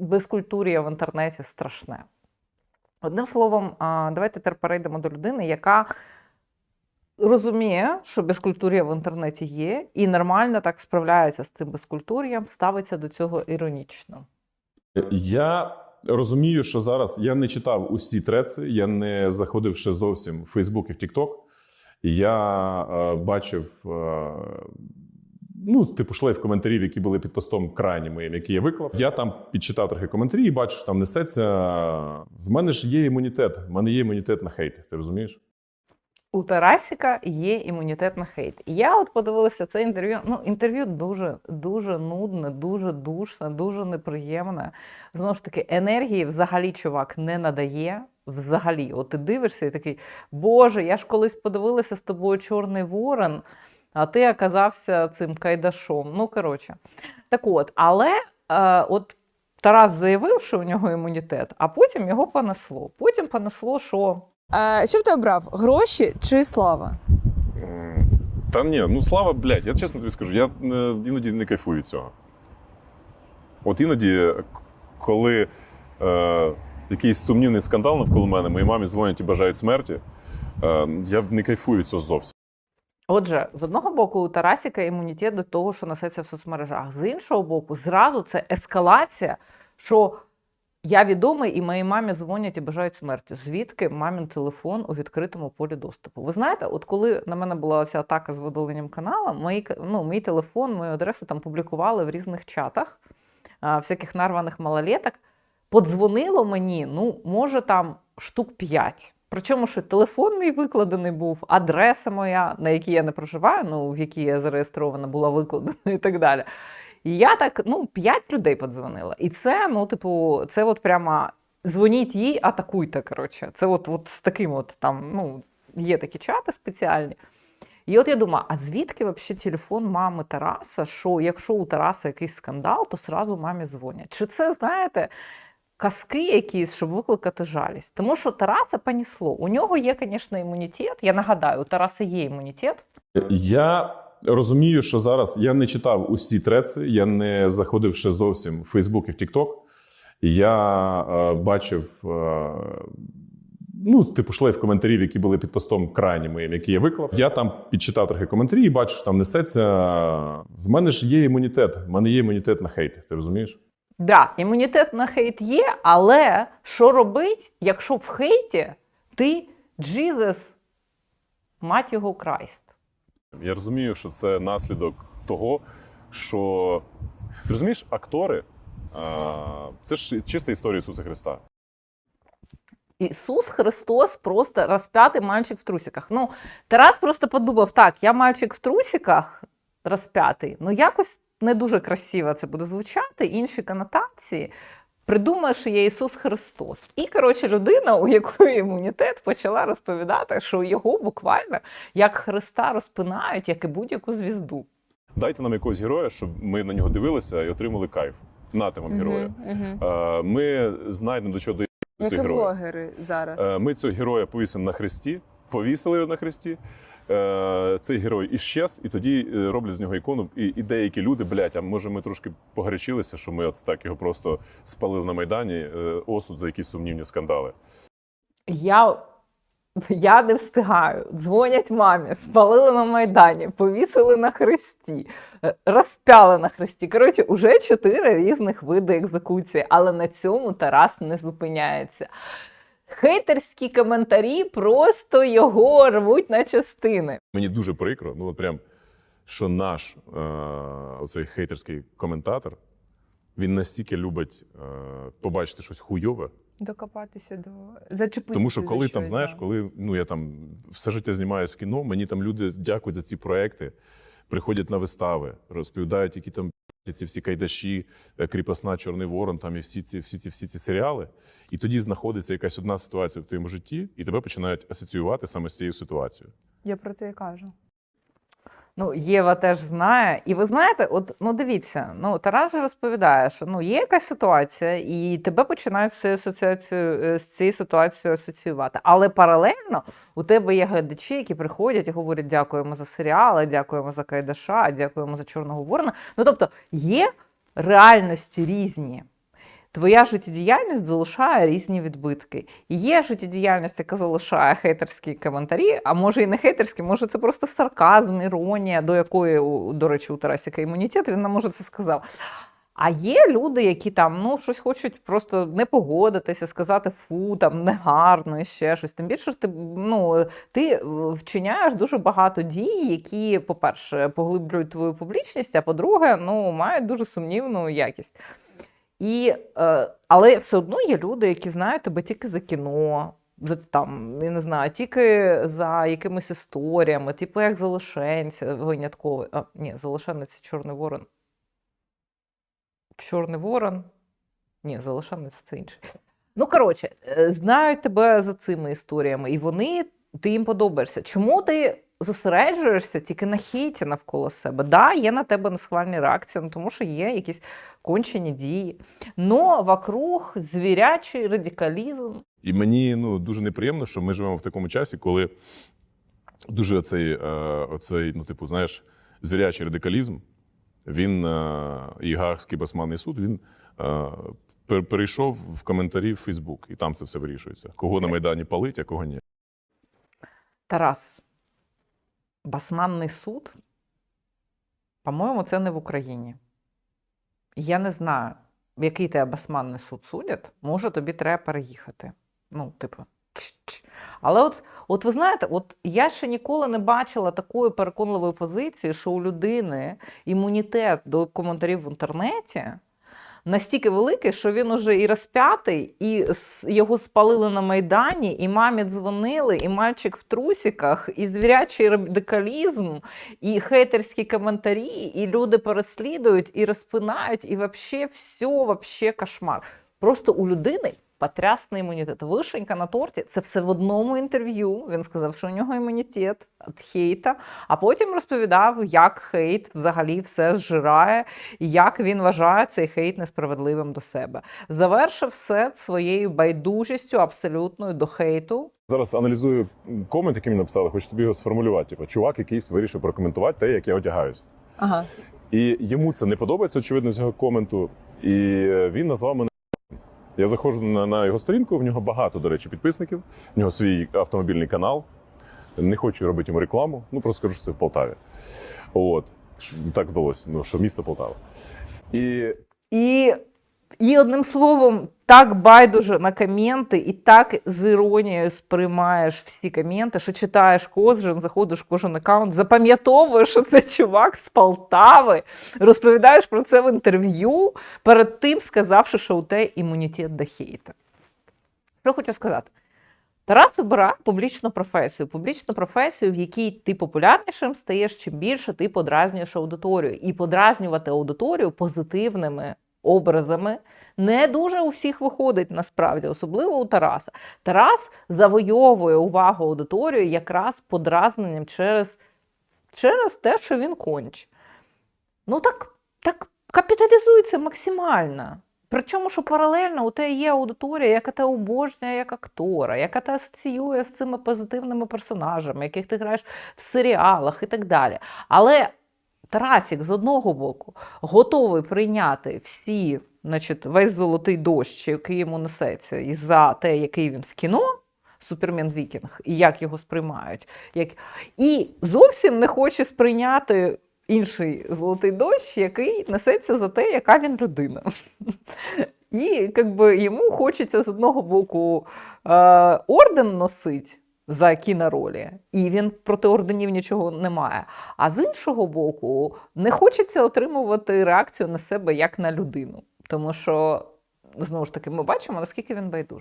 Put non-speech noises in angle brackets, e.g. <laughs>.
безкультур'я в інтернеті страшне. Одним словом, давайте тепер перейдемо до людини, яка розуміє, що безкультур'я в інтернеті є, і нормально так справляється з тим безкультур'ям, ставиться до цього іронічно. Я розумію, що зараз я не читав усі треці, я не заходив ще зовсім в Facebook і в TikTok. Я е, бачив, е, ну, типу, шлейф коментарів, які були під постом крайні моїм, які я виклав. Я там підчитав трохи коментарі і бачу, що там несеться. В мене ж є імунітет. В мене є імунітет на хейт. Ти розумієш? У Тарасіка є імунітет на хейт. Я от подивилася це інтерв'ю. Ну, інтерв'ю дуже, дуже нудне, дуже душне, дуже неприємне. Знову ж таки, енергії взагалі чувак не надає. Взагалі, от ти дивишся і такий, Боже, я ж колись подивилася з тобою Чорний Ворон, а ти оказався цим кайдашом. Ну, коротше. Так от, але е, от Тарас заявив, що у нього імунітет, а потім його понесло. Потім понесло, що А, що б ти обрав? Гроші чи слава? Та ні, ну слава, блядь, я чесно тобі скажу, я е, іноді не кайфую від цього. От іноді, коли е, якийсь сумнівний скандал навколо мене, моїй мамі дзвонять і бажають смерті, е, я не кайфую від цього зовсім. Отже, з одного боку, у Тарасіка імунітет до того, що несеться в соцмережах. З іншого боку, зразу це ескалація, що я відомий і моїй мамі дзвонять і бажають смерті. Звідки мамін телефон у відкритому полі доступу? Ви знаєте, от коли на мене була ця атака з видаленням каналу, мої, ну, мій телефон, мою адресу там публікували в різних чатах, всяких нарваних малолеток. Подзвонило мені, ну, може, там штук 5. Причому, що телефон мій викладений був, адреса моя, на якій я не проживаю, ну в якій я зареєстрована, була викладена <laughs> і так далі. І я так, ну, п'ять людей подзвонила. І це, ну, типу, це от прямо дзвоніть їй, атакуйте. Коротше. Це от, от з таким от там, ну, є такі чати спеціальні. І от я думаю, а звідки взагалі телефон мами Тараса? Що якщо у Тараса якийсь скандал, то сразу мамі дзвонять? Чи це, знаєте, казки якісь, щоб викликати жалість? Тому що Тараса понісло. У нього є, звісно, імунітет. Я нагадаю, у Тараса є імунітет. Я розумію, що зараз я не читав усі треці, я не заходив ще зовсім в Facebook і в TikTok. Я е, бачив, е, ну, типу, шлейф коментарів, які були під постом крайні моїм, які я виклав. Я там підчитав трохи коментарі і бачу, що там несеться. В мене ж є імунітет. В мене є імунітет на хейт. Ти розумієш? Да, імунітет на хейт є, але що робить, якщо в хейті ти Jesus, мать його Крайст? Я розумію, що це наслідок того, що ти розумієш, актори е, це ж чиста історія Ісуса Христа. Ісус Христос просто розп'ятий мальчик в трусиках. Ну, Тарас просто подумав: так, я мальчик в трусиках розп'ятий, ну якось не дуже красиво це буде звучати, інші конотації. Придумає, що є Ісус Христос. І, коротше, людина, у якої імунітет, почала розповідати, що його буквально як Христа розпинають, як і будь-яку звізду. Дайте нам якогось героя, щоб ми на нього дивилися і отримали кайф. Нате вам героя. Е, Ми знайдемо до чого доїхати Як і героя. блогери зараз. Е, Ми цього героя повісимо на хресті, повісили його на хресті. Е, Цей герой іщез, і тоді е, роблять з нього ікону. І, і деякі люди, блядь, а може ми трошки погарячилися, що ми от так його просто спалили на Майдані, е, осуд за якісь сумнівні скандали. Я, я не встигаю. Дзвонять мамі, спалили на Майдані, повісили на хресті, розпяли на хресті. Коротше, уже чотири різних види екзекуції, але на цьому Тарас не зупиняється. Хейтерські коментарі просто його рвуть на частини. Мені дуже прикро, ну прям, що наш е, оцей хейтерський коментатор, він настільки любить е, побачити щось хуйове. Докопатися до зачепитися. Тому що за коли там, щось, знаєш, да. коли ну я там все життя знімаюсь в кіно, мені там люди дякують за ці проекти, приходять на вистави, розповідають, які там ці всі кайдаші, е, кріпосна, Чорний Ворон, там і всі ці, всі ці, всі ці серіали. І тоді знаходиться якась одна ситуація в твоєму житті, і тебе починають асоціювати саме з цією ситуацією. Я про це і кажу. Ну, Єва теж знає. І ви знаєте, от ну дивіться, ну Тарас розповідає, що ну є якась ситуація, і тебе починають з цією асоціацією е, з цією ситуацією асоціювати. Але паралельно у тебе є глядачі, які приходять і говорять: дякуємо за серіали, дякуємо за Кайдаша, дякуємо за Чорного Ворона. Ну тобто є реальності різні. Твоя життєдіяльність залишає різні відбитки. Є життєдіяльність, яка залишає хейтерські коментарі, а може і не хейтерські, може це просто сарказм, іронія, до якої, до речі, у Тарасіка імунітет, він нам може це сказав. А є люди, які там ну щось хочуть просто не погодитися, сказати фу, там негарно і ще щось. Тим більше ти ну ти вчиняєш дуже багато дій, які, по-перше, поглиблюють твою публічність, а по-друге, ну мають дуже сумнівну якість. І, е, але все одно є люди, які знають тебе тільки за кіно. За там, я не знаю, тільки за якимись історіями, типу як залишенця винятковий. А, ні, залишенець Чорний Ворон. Чорний Ворон. Ні, залишенець це інший. Ну, коротше, е, знають тебе за цими історіями, і вони, ти їм подобаєшся. Чому ти зосереджуєшся тільки на хейті навколо себе? Да, є на тебе несхвальні реакції, ну, тому що є якісь кончені дії. Но вокруг звірячий радикалізм. І мені ну, дуже неприємно, що ми живемо в такому часі, коли дуже оцей, е, оцей ну, типу, знаєш, звірячий радикалізм, він е, і Гаагський басманний суд, він е, перейшов в коментарі в Фейсбук, і там це все вирішується. Кого на Майдані палить, а кого ні. Тарас, басманний суд, по-моєму, це не в Україні. Я не знаю, який тебе басманний суд судять, може, тобі треба переїхати. Ну, типу. Але от, от ви знаєте, от я ще ніколи не бачила такої переконливої позиції, що у людини імунітет до коментарів в інтернеті настільки великий, що він уже і розп'ятий, і його спалили на Майдані, і мамі дзвонили, і мальчик в трусіках, і звірячий радикалізм, і хейтерські коментарі, і люди переслідують, і розпинають, і вообще все, вообще кошмар. Просто у людини потрясний імунітет. Вишенька на торті це все в одному інтерв'ю. Він сказав, що у нього імунітет від хейта, а потім розповідав, як хейт взагалі все зжирає, і як він вважає цей хейт несправедливим до себе. Завершив все своєю байдужістю абсолютною до хейту. Зараз аналізую комент, який мені написали, хочу тобі його сформулювати. Типу, чувак якийсь вирішив прокоментувати те, як я одягаюсь. Ага. І йому це не подобається, очевидно, з його коменту. І він назвав мене. Я заходжу на, на його сторінку, в нього багато, до речі, підписників. В нього свій автомобільний канал. Не хочу робити йому рекламу. Ну просто скажу, що це в Полтаві. От. Так здалося, ну, що місто Полтава. І І, і одним словом, так байдуже на коменти, і так з іронією сприймаєш всі коменти, що читаєш кожен, заходиш в кожен аккаунт, запам'ятовуєш, що <laughs> це чувак з Полтави, розповідаєш про це в інтерв'ю, перед тим сказавши, що у тебе імунітет до хейта. Що хочу сказати? Тарас обирає публічну професію. Публічну професію, в якій ти популярнішим стаєш, чим більше ти подразнюєш аудиторію. І подразнювати аудиторію позитивними образами не дуже у всіх виходить насправді, особливо у Тараса. Тарас завойовує увагу аудиторії якраз подразненням через, через те, що він конч. Ну так, так капіталізується максимально. Причому, що паралельно у тебе є аудиторія, яка тебе обожнює як актора, яка тебе асоціює з цими позитивними персонажами, яких ти граєш в серіалах і так далі. Але Тарасік з одного боку готовий прийняти всі, значить, весь золотий дощ, який йому несеться, і за те, який він в кіно. Супермен Вікінг, і як його сприймають. Як... І зовсім не хоче сприйняти інший золотий дощ, який несеться за те, яка він людина. І якби, йому хочеться з одного боку е, орден носить за кіноролі, і він проти орденів нічого не має. А з іншого боку, не хочеться отримувати реакцію на себе як на людину. Тому що, знову ж таки, ми бачимо, наскільки він байдужий.